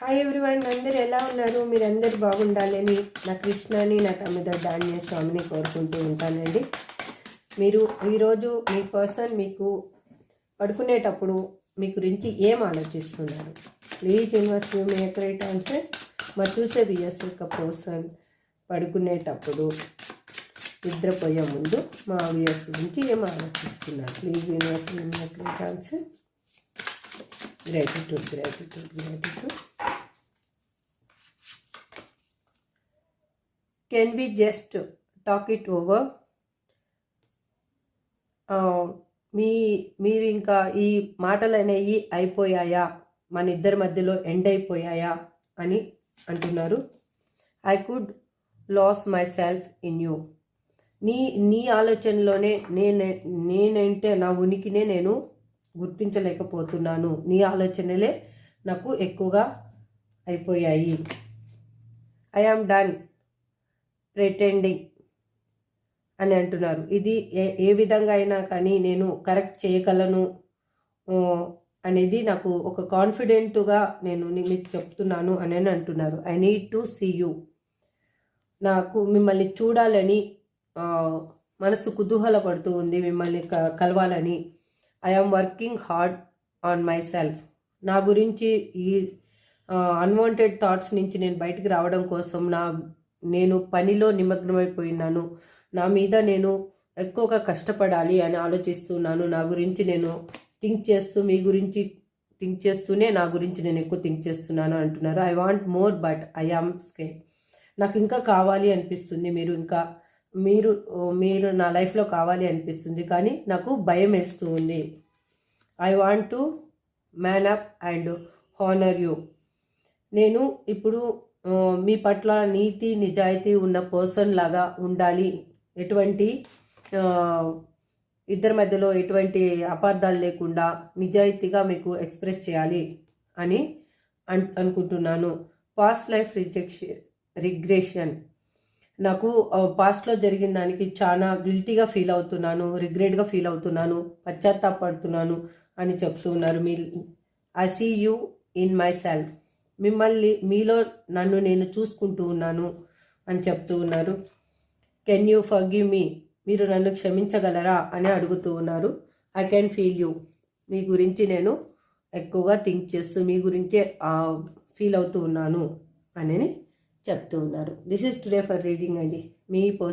Hi everyone అందరు ఎలా ఉన్నారు? మీరందరూ బాగుండాలని నా కృష్ణని నా తమ్మిద ధాన్య స్వామిని కోరుకుంటూ ఉంటానండి. మీరు ఈరోజు మీ పర్సన్ మీకు పడుకునేటప్పుడు మీ గురించి ఏం ఆలోచిస్తున్నారు? ప్లీజ్ ఇన్వెస్ట్ మీ రైట్ ఆన్సర్. మరి చూసే విఎస్ యొక్క పర్సన్ పడుకునేటప్పుడు నిద్రపోయే ముందు మా విఎస్ గురించి ఏం ఆలోచిస్తున్నారు? Please invest me right answer. Gratitude gratitude gratitude can we just talk it over మీ మీరు ఇంకా ఈ మాటలు అనేవి అయిపోయాయా? మన ఇద్దరి మధ్యలో ఎండ్ అయిపోయాయా? అని అంటున్నారు. I could lose myself in you నీ నీ ఆలోచనలోనే నేనే నేనంటే నా ఉనికినే నేను గుర్తించలేకపోతున్నాను. నీ ఆలోచనలే నాకు ఎక్కువగా అయిపోయాయి. ఐ ఆమ్ డన్ ప్రిటెండింగ్ అని అంటున్నారు. ఇది ఏ ఏ విధంగా అయినా కానీ నేను కరెక్ట్ చేయగలను అనేది నాకు ఒక కాన్ఫిడెంట్గా నేను మీకు చెప్తున్నాను అని అని అంటున్నారు. I need to see you నాకు మిమ్మల్ని చూడాలని మనసు కుతూహలపడుతూ ఉంది మిమ్మల్ని క- కలవాలని. I working hard on myself నా గురించి ఈ అన్వాంటెడ్ థాట్స్ నుంచి నేను బయటికి రావడం కోసం నా నేను పనిలో నిమగ్నమైపోయినాను. నా మీద నేను ఎక్కువగా కష్టపడాలి అని ఆలోచిస్తున్నాను. నా గురించి నేను థింక్ చేస్తూ మీ గురించి థింక్ చేస్తూనే నా గురించి నేను ఎక్కువ థింక్ చేస్తున్నాను అంటున్నారు. I want more but I am scared నాకు ఇంకా కావాలి అనిపిస్తుంది. మీరు ఇంకా మీరు మీరు నా లైఫ్లో కావాలి అనిపిస్తుంది. కానీ నాకు భయం వేస్తూ ఉంది I want to man up and honour you. నేను ఇప్పుడు మీ పట్ల నీతి నిజాయితీ ఉన్న పర్సన్ లాగా ఉండాలి. ఎటువంటి ఇద్దరి మధ్యలో ఎటువంటి అపార్థాలు లేకుండా నిజాయితీగా మీకు ఎక్స్ప్రెస్ చేయాలి అని అన్ అనుకుంటున్నాను. పాస్ట్ లైఫ్ రిజెక్షన్ రిగ్రెషన్ నాకు పాస్ట్లో జరిగిన దానికి చాలా గిల్టీగా ఫీల్ అవుతున్నాను. రిగ్రెట్గా ఫీల్ అవుతున్నాను. పశ్చాత్తాపడుతున్నాను అని చెప్తూ ఉన్నారు మీ I see you in myself మిమ్మల్ని మీలో నన్ను నేను చూసుకుంటూ ఉన్నాను అని చెప్తూ ఉన్నారు. కెన్ యూ ఫర్గివ్ మీ మీరు నన్ను క్షమించగలరా అని అడుగుతూ ఉన్నారు. ఐ కెన్ ఫీల్ యూ మీ గురించి నేను ఎక్కువగా థింక్ చేస్తూ మీ గురించే ఫీల్ అవుతూ ఉన్నాను అని చెప్తూ ఉన్నారు. This is today for reading అండి. మీ పర్సన్